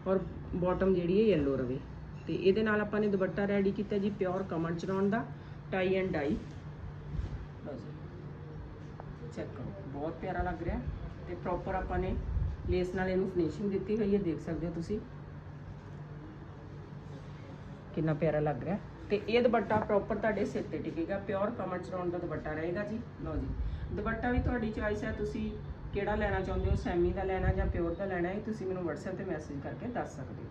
ਔਰ ਬਾਟਮ ਜਿਹੜੀ ਹੈ yellow ਰਵੇ। ਤੇ ਇਹਦੇ ਨਾਲ ਆਪਾਂ ਨੇ ਦੁਪੱਟਾ ਰੈਡੀ ਕੀਤਾ ਜੀ ਪਿਓਰ ਕਮਨ ਚਰਾਉਣ ਦਾ ਟਾਈ ਐਂਡ ਡਾਈ ਲਓ ਜੀ। ਚੈੱਕ ਕਰੋ। ਬਹੁਤ ਪਿਆਰਾ ਲੱਗ ਰਿਹਾ। ਤੇ ਪ੍ਰੋਪਰ ਆਪਾਂ ਨੇ ਲੇਸ ਨਾਲ ਇਹਨੂੰ ਫਿਨਿਸ਼ਿੰਗ ਦਿੱਤੀ ਹੋਈ ਹੈ, ਦੇਖ ਸਕਦੇ ਹੋ ਤੁਸੀਂ। ਕਿੰਨਾ ਪਿਆਰਾ ਲੱਗ ਰਿਹਾ। ਤੇ ਇਹ ਦੁਪੱਟਾ ਪ੍ਰੋਪਰ ਤੁਹਾਡੇ ਸਿਰ ਤੇ ਟਿਕੇਗਾ। ਪਿਓਰ ਕਮਰ ਚਰਾਉਣ ਦਾ ਦੁਪੱਟਾ ਰਹੇਗਾ ਜੀ। ਲਓ ਜੀ। ਦੁਪੱਟਾ ਵੀ ਤੁਹਾਡੀ ਚੋਇਸ ਹੈ, ਤੁਸੀਂ ਕਿਹੜਾ ਲੈਣਾ ਚਾਹੁੰਦੇ ਹੋ, ਸੈਮੀ ਦਾ ਲੈਣਾ ਜਾਂ ਪਿਓਰ ਦਾ ਲੈਣਾ ਹੈ ਤੁਸੀਂ ਮੈਨੂੰ WhatsApp ਤੇ ਮੈਸੇਜ ਕਰਕੇ ਦੱਸ ਸਕਦੇ ਹੋ।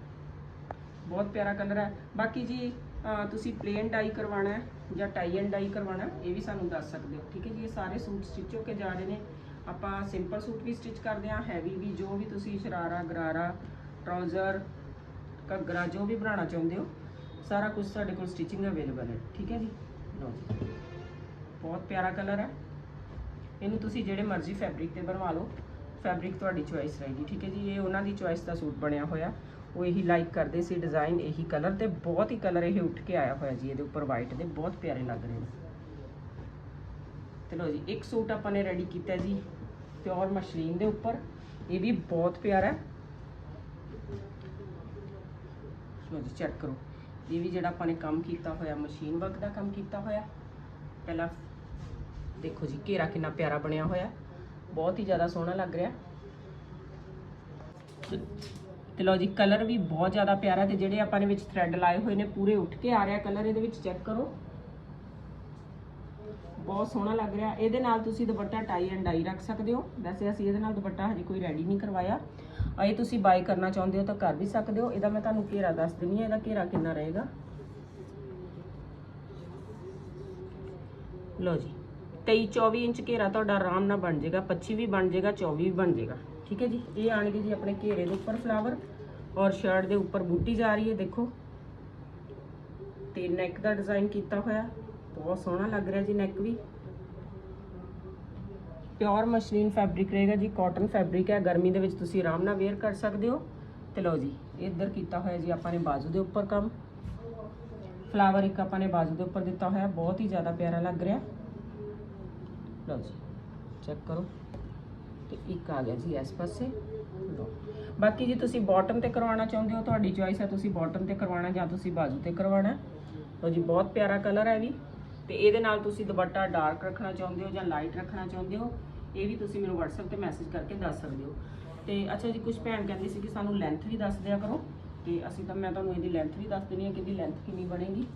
ਬਹੁਤ ਪਿਆਰਾ ਕਲਰ ਹੈ। ਬਾਕੀ ਜੀ ਤੁਸੀਂ ਪਲੇਨ ਡਾਈ ਕਰਵਾਉਣਾ ਹੈ ਜਾਂ ਟਾਈ ਐਂਡ ਡਾਈ ਕਰਵਾਉਣਾ, ਇਹ ਵੀ ਸਾਨੂੰ ਦੱਸ ਸਕਦੇ ਹੋ। ਠੀਕ ਹੈ ਜੀ, ਇਹ ਸਾਰੇ ਸੂਟ ਸਟਿਚ ਹੋ ਕੇ ਜਾ ਰਹੇ ਨੇ। ਆਪਾਂ ਸਿੰਪਲ ਸੂਟ ਵੀ ਸਟਿਚ ਕਰਦੇ ਹਾਂ ਹੈਵੀ ਵੀ, ਜੋ ਵੀ ਤੁਸੀਂ ਸ਼ਰਾਰਾ, ਗਰਾਰਾ ਟਰਾਊਜ਼ਰ ਘੱਗਰਾ, ਜੋ ਵੀ ਬਣਾਉਣਾ ਚਾਹੁੰਦੇ ਹੋ, ਸਾਰਾ ਕੁਝ ਸਾਡੇ ਕੋਲ ਸਟਿਚਿੰਗ ਅਵੇਲੇਬਲ ਹੈ। ਠੀਕ ਹੈ ਜੀ? ਲਓ ਜੀ। ਬਹੁਤ ਪਿਆਰਾ ਕਲਰ ਹੈ। ਇਹਨੂੰ ਤੁਸੀਂ ਜਿਹੜੇ ਮਰਜ਼ੀ ਫੈਬਰਿਕ ਤੇ ਬਣਵਾ ਲਓ। ਫੈਬਰਿਕ ਤੁਹਾਡੀ ਚੁਆਇਸ ਰਹੇਗੀ, ਠੀਕ ਹੈ ਜੀ? ਇਹ ਉਹਨਾਂ ਦੀ ਚੁਆਇਸ ਦਾ ਸੂਟ ਬਣਿਆ ਹੋਇਆ। ਉਹ ਇਹੀ ਲਾਈਕ ਕਰਦੇ ਸੀ ਡਿਜ਼ਾਈਨ ਇਹੀ ਕਲਰ ਤੇ ਬਹੁਤ ਹੀ ਕਲਰ ਇਹ ਉੱਠ ਕੇ ਆਇਆ ਹੋਇਆ ਜੀ, ਇਹਦੇ ਉੱਪਰ ਵਾਈਟ ਦੇ, ਬਹੁਤ ਪਿਆਰੇ ਲੱਗ ਰਹੇ ਨੇ। ਤੇ ਲਓ ਜੀ, ਇੱਕ ਸੂਟ ਆਪਾਂ ਨੇ ਰੈਡੀ ਕੀਤਾ ਜੀ ਪਿਓਰ ਮਸ਼ਲੀਨ ਦੇ ਉੱਪਰ। ਇਹ ਵੀ ਬਹੁਤ ਪਿਆਰਾ ਹੈ। ਲਓ ਜੀ ਚੈੱਕ ਕਰੋ। ਇਹ ਵੀ ਜਿਹੜਾ ਆਪਾਂ ਨੇ ਕੰਮ ਕੀਤਾ ਹੋਇਆ ਮਸ਼ੀਨ ਵਰਕ ਦਾ ਕੰਮ ਕੀਤਾ ਹੋਇਆ। ਪਹਿਲਾਂ ਦੇਖੋ ਜੀ, ਘੇਰਾ ਕਿੰਨਾ ਪਿਆਰਾ ਬਣਿਆ ਹੋਇਆ ਬਹੁਤ ਹੀ ਜ਼ਿਆਦਾ ਸੋਹਣਾ ਲੱਗ ਰਿਹਾ ਤੇ ਲਓ ਜੀ, ਕਲਰ ਵੀ ਬਹੁਤ ਜ਼ਿਆਦਾ ਪਿਆਰਾ ਤੇ ਜਿਹੜੇ ਆਪਾਂ ਨੇ ਵਿੱਚ ਥ੍ਰੈਡ ਲਾਏ ਹੋਏ ਨੇ, ਪੂਰੇ ਉੱਠ ਕੇ ਆ ਰਿਹਾ ਕਲਰ ਇਹਦੇ ਵਿੱਚ ਚੈੱਕ ਕਰੋ। ਬਹੁਤ ਸੋਹਣਾ ਲੱਗ ਰਿਹਾ ਇਹਦੇ ਨਾਲ ਤੁਸੀਂ ਦੁਪੱਟਾ ਟਾਈ ਐਂਡ ਡਾਈ ਰੱਖ ਸਕਦੇ ਹੋ। ਵੈਸੇ ਅਸੀਂ ਇਹਦੇ ਨਾਲ ਦੁਪੱਟਾ ਹਜੇ ਕੋਈ ਰੈਡੀ ਨਹੀਂ ਕਰਵਾਇਆ। ਆ ਇਹ ਤੁਸੀਂ ਬਾਈ ਕਰਨਾ ਚਾਹੁੰਦੇ ਹੋ ਤਾਂ ਕਰ ਵੀ ਸਕਦੇ ਹੋ। ਇਹਦਾ ਮੈਂ ਤੁਹਾਨੂੰ ਘੇਰਾ ਦੱਸ ਦਿੰਦੀ ਹਾਂ, ਇਹਦਾ ਘੇਰਾ ਕਿੰਨਾ ਰਹੇਗਾ। ਲਓ ਜੀ 23 24 ਇੰਚ ਘੇਰਾ ਤੁਹਾਡਾ ਆਰਾਮ ਨਾਲ ਬਣ ਜਾਏਗਾ 25 ਵੀ ਬਣ ਜਾਏਗਾ 24 ਵੀ ਬਣ ਜਾਏਗਾ। ਠੀਕ ਹੈ ਜੀ? ਇਹ ਆਣਗੇ ਜੀ ਆਪਣੇ ਘੇਰੇ ਦੇ ਉੱਪਰ ਫਲਾਵਰ ਔਰ ਸ਼ਰਟ ਦੇ ਉੱਪਰ ਬੂਟੀ ਜਾ ਰਹੀ ਹੈ, ਦੇਖੋ। ਤੇ ਨੈਕ ਦਾ ਡਿਜ਼ਾਈਨ ਕੀਤਾ ਹੋਇਆ, ਬਹੁਤ ਸੋਹਣਾ ਲੱਗ ਰਿਹਾ ਜੀ ਨੈਕ ਵੀ। ਪਿਓਰ ਮਸ਼ਲੀਨ ਫੈਬਰਿਕ ਰਹੇਗਾ ਜੀ ਕਾਟਨ ਫੈਬਰਿਕ ਹੈ। ਗਰਮੀ ਦੇ ਵਿੱਚ ਤੁਸੀਂ ਆਰਾਮ ਨਾਲ ਵੇਅਰ ਕਰ ਸਕਦੇ ਹੋ। ਤੇ ਲਓ ਜੀ ਇੱਧਰ ਕੀਤਾ ਹੋਇਆ ਜੀ ਆਪਾਂ ਨੇ ਬਾਜ਼ੂ ਦੇ ਉੱਪਰ ਕੰਮ। ਫਲਾਵਰ ਇੱਕ ਆਪਾਂ ਨੇ ਬਾਜ਼ੂ ਦੇ ਉੱਪਰ ਦਿੱਤਾ ਹੋਇਆ, ਬਹੁਤ ਹੀ ਜ਼ਿਆਦਾ ਪਿਆਰਾ ਲੱਗ ਰਿਹਾ। ਲਓ ਜੀ ਚੈੱਕ ਕਰੋ। ਤੇ ਇੱਕ ਆ ਗਿਆ ਜੀ, ਇਸ ਪਾਸੇ। ਲਓ। ਬਾਕੀ ਜੀ ਤੁਸੀਂ ਬਾਟਮ ਤੇ ਕਰਵਾਉਣਾ ਚਾਹੁੰਦੇ ਹੋ, ਤੁਹਾਡੀ ਚੋਇਸ ਹੈ ਤੁਸੀਂ ਬਾਟਮ ਤੇ ਕਰਵਾਉਣਾ ਜਾਂ ਤੁਸੀਂ ਬਾਜ਼ੂ ਤੇ ਕਰਵਾਉਣਾ। ਲਓ ਜੀ, ਬਹੁਤ ਪਿਆਰਾ ਕਲਰ ਹੈ ਵੀ। ਤੇ ਇਹਦੇ ਨਾਲ ਤੁਸੀਂ ਦੁਪੱਟਾ ਡਾਰਕ ਰੱਖਣਾ ਚਾਹੁੰਦੇ ਹੋ ਜਾਂ ਲਾਈਟ ਰੱਖਣਾ ਚਾਹੁੰਦੇ ਹੋ, ਇਹ ਵੀ ਤੁਸੀਂ ਮੈਨੂੰ WhatsApp ਤੇ ਮੈਸੇਜ ਕਰਕੇ ਦੱਸ ਸਕਦੇ ਹੋ। ਤੇ ਅੱਛਾ ਜੀ ਕੁਝ ਭੈਣ ਕਹਿੰਦੀ ਸੀ ਕਿ ਸਾਨੂੰ ਲੈਂਥ ਵੀ ਦੱਸ ਦਿਆ ਕਰੋ। ਤੇ ਅਸੀਂ ਤਾਂ, ਮੈਂ ਤੁਹਾਨੂੰ ਇਹਦੀ ਲੈਂਥ ਵੀ ਦੱਸ ਦਿੰਦੀ ਹਾਂ ਕਿ ਇਹਦੀ ਲੈਂਥ ਕਿੰਨੀ ਬਣੇਗੀ।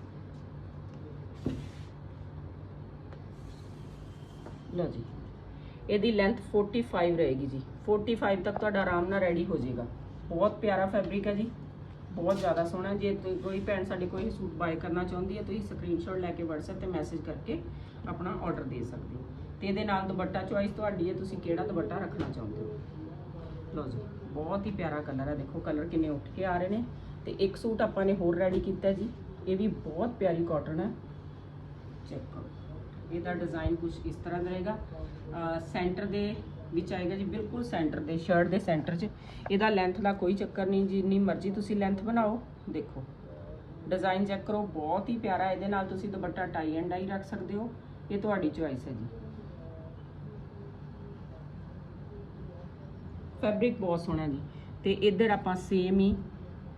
ਲਓ ਜੀ। ਇਹਦੀ ਲੈਂਥ 45 ਰਹੇਗੀ ਜੀ। 45 ਤੱਕ ਤੁਹਾਡਾ ਆਰਾਮ ਨਾਲ ਰੈਡੀ ਹੋ ਜਾਏਗਾ। ਬਹੁਤ ਪਿਆਰਾ ਫੈਬਰਿਕ ਹੈ ਜੀ। ਬਹੁਤ ਜ਼ਿਆਦਾ ਸੋਹਣਾ। ਜੇ ਕੋਈ ਭੈਣ ਸਾਡੇ ਕੋਈ ਸੂਟ ਬਾਏ ਕਰਨਾ ਚਾਹੁੰਦੀ ਹੈ, ਤੁਸੀਂ ਸਕਰੀਨਸ਼ਾਟ ਲੈ ਕੇ WhatsApp ਤੇ ਮੈਸੇਜ ਕਰਕੇ ਆਪਣਾ ਆਰਡਰ ਦੇ ਸਕਦੇ ਹੋ। ਤੇ ਇਹਦੇ ਨਾਲ ਦੁਪੱਟਾ ਚੁਆਇਸ ਤੁਹਾਡੀ ਹੈ, ਤੁਸੀਂ ਕਿਹੜਾ ਦੁਪੱਟਾ ਰੱਖਣਾ ਚਾਹੁੰਦੇ ਹੋ? ਲਓ ਜੀ, ਬਹੁਤ ਹੀ ਪਿਆਰਾ ਕਲਰ ਹੈ। ਦੇਖੋ ਕਲਰ ਕਿੰਨੇ ਉੱਠ ਕੇ ਆ ਰਹੇ ਨੇ। ਤੇ ਇੱਕ ਸੂਟ ਆਪਾਂ ਨੇ ਹੋਰ ਰੈਡੀ ਕੀਤਾ ਜੀ। ਇਹ ਵੀ ਬਹੁਤ ਪਿਆਰੀ ਕਾਟਨ ਹੈ। ਚੈੱਕ ਕਰੋ। ਇਹਦਾ ਡਿਜ਼ਾਈਨ ਕੁਝ ਇਸ ਤਰ੍ਹਾਂ ਦਾ ਰਹੇਗਾ। ਸੈਂਟਰ ਦੇ ਵਿੱਚ ਆਏਗਾ ਜੀ, ਬਿਲਕੁਲ ਸੈਂਟਰ ਦੇ ਸ਼ਰਟ ਦੇ ਸੈਂਟਰ 'ਚ। ਇਹਦਾ ਲੈਂਥ ਦਾ ਕੋਈ ਚੱਕਰ ਨਹੀਂ, ਜਿੰਨੀ ਮਰਜ਼ੀ ਤੁਸੀਂ ਲੈਂਥ ਬਣਾਓ, ਦੇਖੋ। ਡਿਜ਼ਾਈਨ ਚੈੱਕ ਕਰੋ, ਬਹੁਤ ਹੀ ਪਿਆਰਾ ਇਹਦੇ ਨਾਲ ਤੁਸੀਂ ਦੁਪੱਟਾ ਟਾਈ ਐਂਡ ਡਾਈ ਰੱਖ ਸਕਦੇ ਹੋ। ਇਹ ਤੁਹਾਡੀ ਚੁਆਇਸ ਹੈ ਜੀ। ਫੈਬਰਿਕ ਬਹੁਤ ਸੋਹਣਾ ਜੀ। ਤੇ ਇੱਧਰ ਆਪਾਂ ਸੇਮ ਹੀ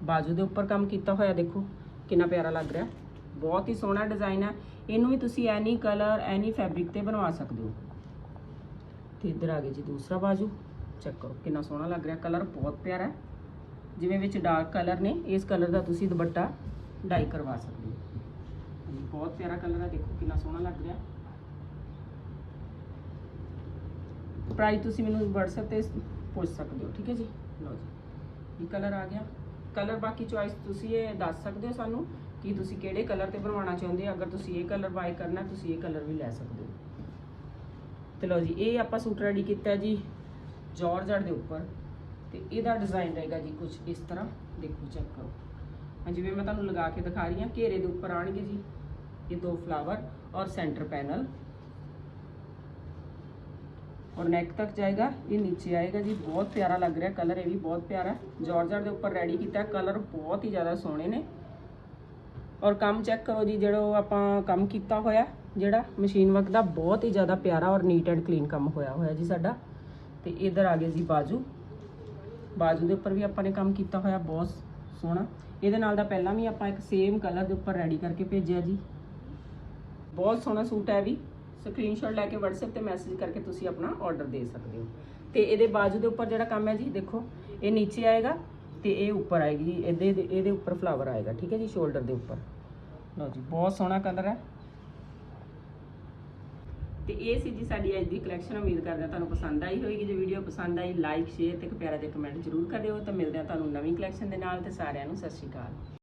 ਬਾਜੂ ਦੇ ਉੱਪਰ ਕੰਮ ਕੀਤਾ ਹੋਇਆ, ਦੇਖੋ। ਕਿੰਨਾ ਪਿਆਰਾ ਲੱਗ ਰਿਹਾ। ਬਹੁਤ ਹੀ ਸੋਹਣਾ ਡਿਜ਼ਾਈਨ ਹੈ। ਇਹਨੂੰ ਵੀ ਤੁਸੀਂ ਐਨੀ ਕਲਰ ਐਨੀ ਫੈਬਰਿਕ ਤੇ ਬਣਵਾ ਸਕਦੇ ਹੋ। ਤੇ ਇੱਧਰ ਆ ਗਏ ਜੀ ਦੂਸਰਾ ਬਾਜੂ। ਚੈੱਕ ਕਰੋ ਕਿੰਨਾ ਸੋਹਣਾ ਲੱਗ ਰਿਹਾ। ਕਲਰ ਬਹੁਤ ਪਿਆਰਾ ਹੈ। ਜਿਵੇਂ ਵਿੱਚ ਡਾਰਕ ਕਲਰ ਨੇ ਇਸ ਕਲਰ ਦਾ ਤੁਸੀਂ ਦੁਪੱਟਾ ਡਾਈ ਕਰਵਾ ਸਕਦੇ ਹੋ। ਹਾਂਜੀ, ਬਹੁਤ ਪਿਆਰਾ ਕਲਰ ਹੈ। ਦੇਖੋ ਕਿੰਨਾ ਸੋਹਣਾ ਲੱਗ ਰਿਹਾ। ਪ੍ਰਾਈਸ ਤੁਸੀਂ ਮੈਨੂੰ WhatsApp ਤੇ ਪੁੱਛ ਸਕਦੇ ਹੋ ਠੀਕ ਹੈ ਜੀ? ਲਓ ਜੀ ਇਹ ਕਲਰ ਆ ਗਿਆ। ਕਲਰ ਬਾਕੀ ਚੁਆਇਸ ਤੁਸੀਂ ਇਹ ਦੱਸ ਸਕਦੇ ਹੋ ਸਾਨੂੰ। ਕਿ ਤੁਸੀਂ ਕਿਹੜੇ ਕਲਰ ਤੇ ਬਣਵਾਉਣਾ ਚਾਹੁੰਦੇ ਹੋ? ਅਗਰ ਤੁਸੀਂ ਇਹ ਕਲਰ ਬਾਈ ਕਰਨਾ, ਤੁਸੀਂ ਇਹ ਕਲਰ ਵੀ ਲੈ ਸਕਦੇ ਹੋ। ਤੇ ਲਓ ਜੀ, ਇਹ ਆਪਾਂ ਸੂਟ ਰੈਡੀ ਕੀਤਾ ਜੀ, ਜਾਰਜਟ ਦੇ ਉੱਪਰ। ਤੇ ਇਹਦਾ ਡਿਜ਼ਾਈਨ ਰਹੇਗਾ ਜੀ ਕੁਝ ਇਸ ਤਰ੍ਹਾਂ। ਦੇਖੋ ਚੈੱਕ ਕਰੋ। ਹਾਂ ਜਿਵੇਂ ਮੈਂ ਤੁਹਾਨੂੰ ਲਗਾ ਕੇ ਦਿਖਾ ਰਹੀ ਹਾਂ। ਘੇਰੇ ਦੇ ਉੱਪਰ ਆਣਗੇ ਜੀ। ਇਹ ਦੋ ਫਲਾਵਰ ਔਰ ਸੈਂਟਰ ਪੈਨਲ ਔਰ ਨੈਕ ਤੱਕ ਜਾਏਗਾ। ਇਹ ਨੀਚੇ ਆਏਗਾ ਜੀ। ਬਹੁਤ ਪਿਆਰਾ ਲੱਗ ਰਿਹਾ। ਕਲਰ ਇਹ ਵੀ ਬਹੁਤ ਪਿਆਰਾ ਜਾਰਜਟ ਦੇ ਉੱਪਰ ਰੈਡੀ ਕੀਤਾ। ਕਲਰ ਬਹੁਤ ਹੀ ਜ਼ਿਆਦਾ ਸੋਹਣੇ ਨੇ। ਔਰ ਕੰਮ ਚੈੱਕ ਕਰੋ ਜੀ, ਜਿਹੜਾ ਉਹ ਆਪਾਂ ਕੰਮ ਕੀਤਾ ਹੋਇਆ, ਜਿਹੜਾ ਮਸ਼ੀਨ ਵਰਕ ਦਾ ਬਹੁਤ ਹੀ ਜ਼ਿਆਦਾ ਪਿਆਰਾ ਔਰ ਨੀਟ ਐਂਡ ਕਲੀਨ ਕੰਮ ਹੋਇਆ ਹੋਇਆ ਜੀ ਸਾਡਾ। ਤੇ ਇਧਰ ਆ ਗਏ ਜੀ ਬਾਜੂ। ਬਾਜੂ ਦੇ ਉੱਪਰ ਵੀ ਆਪਾਂ ਨੇ ਕੰਮ ਕੀਤਾ ਹੋਇਆ, ਬਹੁਤ ਸੋਹਣਾ। ਇਹਦੇ ਨਾਲ ਦਾ ਪਹਿਲਾਂ ਵੀ ਆਪਾਂ ਇੱਕ ਸੇਮ ਕਲਰ ਦੇ ਉੱਪਰ ਰੈਡੀ ਕਰਕੇ ਭੇਜਿਆ ਜੀ। ਬਹੁਤ ਸੋਹਣਾ ਸੂਟ ਹੈ ਵੀ। ਸਕਰੀਨਸ਼ਾਟ ਲੈ ਕੇ WhatsApp ਤੇ ਮੈਸੇਜ ਕਰਕੇ ਤੁਸੀਂ ਆਪਣਾ ਆਰਡਰ ਦੇ ਸਕਦੇ ਹੋ। ਤੇ ਇਹਦੇ ਬਾਜੂ ਦੇ ਉੱਪਰ ਜਿਹੜਾ ਕੰਮ ਹੈ ਜੀ, ਦੇਖੋ, ਇਹ ਨੀਚੇ ਆਏਗਾ। ਤੇ ਇਹ ਉੱਪਰ ਆਏਗੀ ਜੀ ਇਹਦੇ ਇਹਦੇ- ਇਹਦੇ ਉੱਪਰ ਫਲਾਵਰ ਆਏਗਾ, ਠੀਕ ਹੈ ਜੀ ਸ਼ੋਲਡਰ ਦੇ ਉੱਪਰ। ਲਓ ਜੀ, ਬਹੁਤ ਸੋਹਣਾ ਕਲਰ ਹੈ। ਤੇ ਇਹ ਸੀ ਜੀ ਸਾਡੀ ਅੱਜ ਦੀ ਕਲੈਕਸ਼ਨ ਉਮੀਦ ਕਰਦੇ ਹਾਂ ਤੁਹਾਨੂੰ ਪਸੰਦ ਆਈ ਹੋਵੇਗੀ ਜੇ ਵੀਡੀਓ ਪਸੰਦ ਆਈ ਲਾਈਕ ਸ਼ੇਅਰ ਤੇ ਇੱਕ ਪਿਆਰਾ ਜਿਹਾ ਕਮੈਂਟ ਜ਼ਰੂਰ ਕਰਿਓ। ਤਾਂ ਮਿਲਦੇ ਹਾਂ ਤੁਹਾਨੂੰ ਨਵੀਂ ਕਲੈਕਸ਼ਨ ਦੇ ਨਾਲ, ਤੇ ਸਾਰਿਆਂ ਨੂੰ ਸਤਿ ਸ਼੍ਰੀ ਅਕਾਲ।